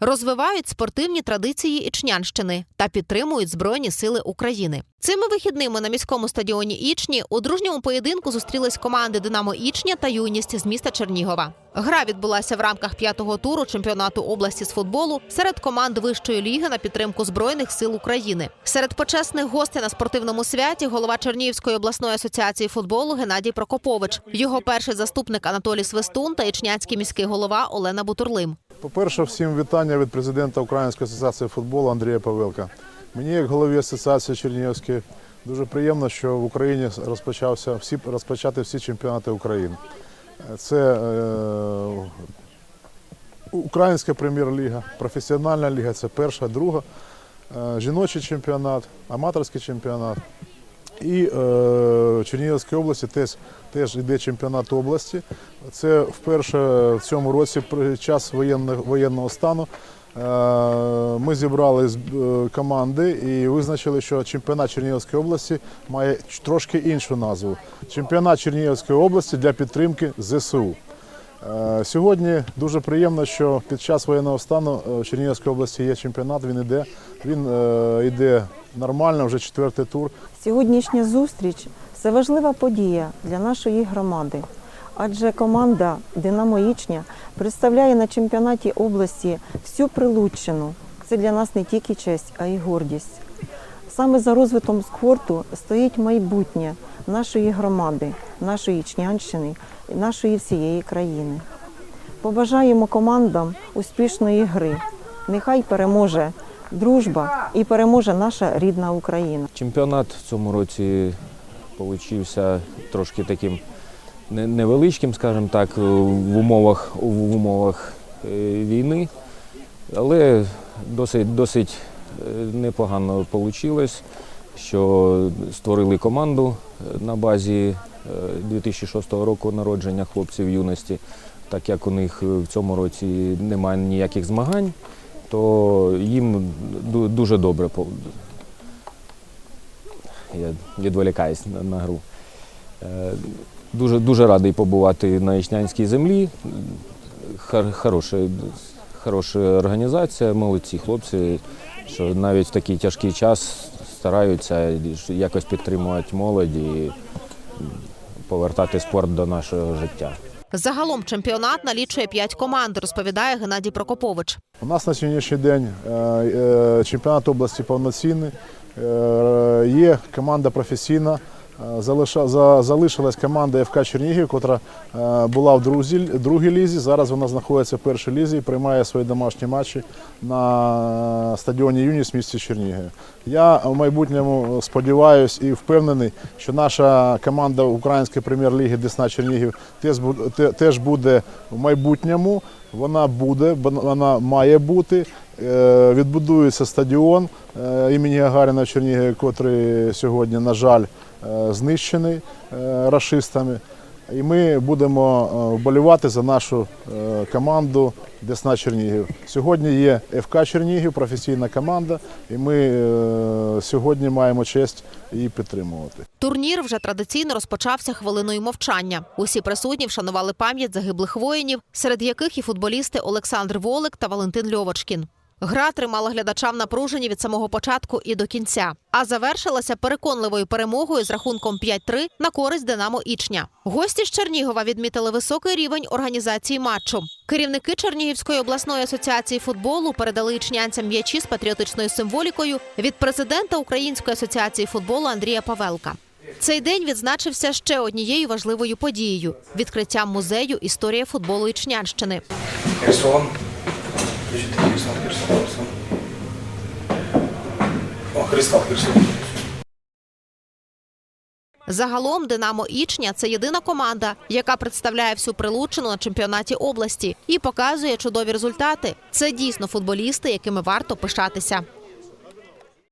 розвивають спортивні традиції Ічнянщини та підтримують Збройні сили України. Цими вихідними на міському стадіоні Ічні у дружньому поєдинку зустрілись команди Динамо Ічня та Юність з міста Чернігова. Гра відбулася в рамках п'ятого туру чемпіонату області з футболу серед команд вищої ліги на підтримку Збройних сил України. Серед почесних гостей на спортивному святі голова Чернігівської обласної асоціації футболу Геннадій Прокопович, його перший заступник Анатолій Свистун та ічняцький міський голова Олена Бутурлим. По-перше, всім вітання від президента Української асоціації футболу Андрія Павелка. Мені, як голові асоціації Чернігівської, дуже приємно, що в Україні розпочався всі розпочати всі чемпіонати України. Це е, Українська прем'єр-ліга, професіональна ліга це перша, друга, е, жіночий чемпіонат, аматорський чемпіонат. І е, Чернігівській області теж, теж йде чемпіонат області. Це вперше в цьому році при час воєнного, воєнного стану. е, Ми зібрали з- е, команди і визначили, що чемпіонат Чернігівської області має трошки іншу назву. Чемпіонат Чернігівської області для підтримки ЗСУ. Е, Сьогодні дуже приємно, що під час воєнного стану е, в Чернігівській області є чемпіонат. Він йде. Він е, йде нормально, вже четвертий тур. Сьогоднішня зустріч це важлива подія для нашої громади, адже команда Динамо Ічня представляє на чемпіонаті області всю Прилуччину. Це для нас не тільки честь, а й гордість. Саме за розвитком спорту стоїть майбутнє нашої громади, нашої Ічнянщини нашої всієї країни. Побажаємо командам успішної гри. Нехай переможе дружба і переможе наша рідна Україна. Чемпіонат в цьому році получився трошки таким невеличким, скажімо так, в умовах, в умовах е, війни, але досить, досить е, непогано вийшло, що створили команду е, на базі е, 2006 року народження хлопців юності. Так як у них в цьому році немає ніяких змагань, то їм дуже добре я відволікаюсь на, на гру. Е, Дуже, дуже радий побувати на Ічнянській землі. Хороша, хороша організація, молодці хлопці, що навіть в такий тяжкий час стараються якось підтримувати молодь і повертати спорт до нашого життя. Загалом чемпіонат налічує п'ять команд, розповідає Геннадій Прокопович. У нас на сьогоднішній день е, е, чемпіонат області повноцінний. Е, Є команда професійна. Е, Залишилась команда ФК Чернігів, яка була в другій лізі. Зараз вона знаходиться в першій лізі і приймає свої домашні матчі на стадіоні Юніс в місті Чернігів. Я в майбутньому сподіваюся і впевнений, що наша команда Української прем'єр-ліги Десна Чернігів теж бу- теж буде в майбутньому. Вона буде, вона має бути. Е, Відбудується стадіон е, імені Гагаріна в Чернігові, котрий сьогодні, на жаль, е, знищений рашистами. І ми будемо вболівати за нашу команду Десна Чернігів. Сьогодні є ФК Чернігів, професійна команда, і ми сьогодні маємо честь її підтримувати. Турнір вже традиційно розпочався хвилиною мовчання. Усі присутні вшанували пам'ять загиблих воїнів, серед яких і футболісти Олександр Волик та Валентин Льовочкін. Гра тримала глядача в напруженні від самого початку і до кінця, а завершилася переконливою перемогою з рахунком 5-3 на користь Динамо Ічня. Гості з Чернігова відмітили високий рівень організації матчу. Керівники Чернігівської обласної асоціації футболу передали ічнянцям м'ячі з патріотичною символікою від президента Української асоціації футболу Андрія Павелка. Цей день відзначився ще однією важливою подією відкриттям музею історія футболу Ічнянщини. Херсон. Включите Херсон, Херсон, Херсон. О, Христос, Херсон. Загалом Динамо Ічня це єдина команда, яка представляє всю прилучину на чемпіонаті області і показує чудові результати. Це дійсно футболісти, якими варто пишатися.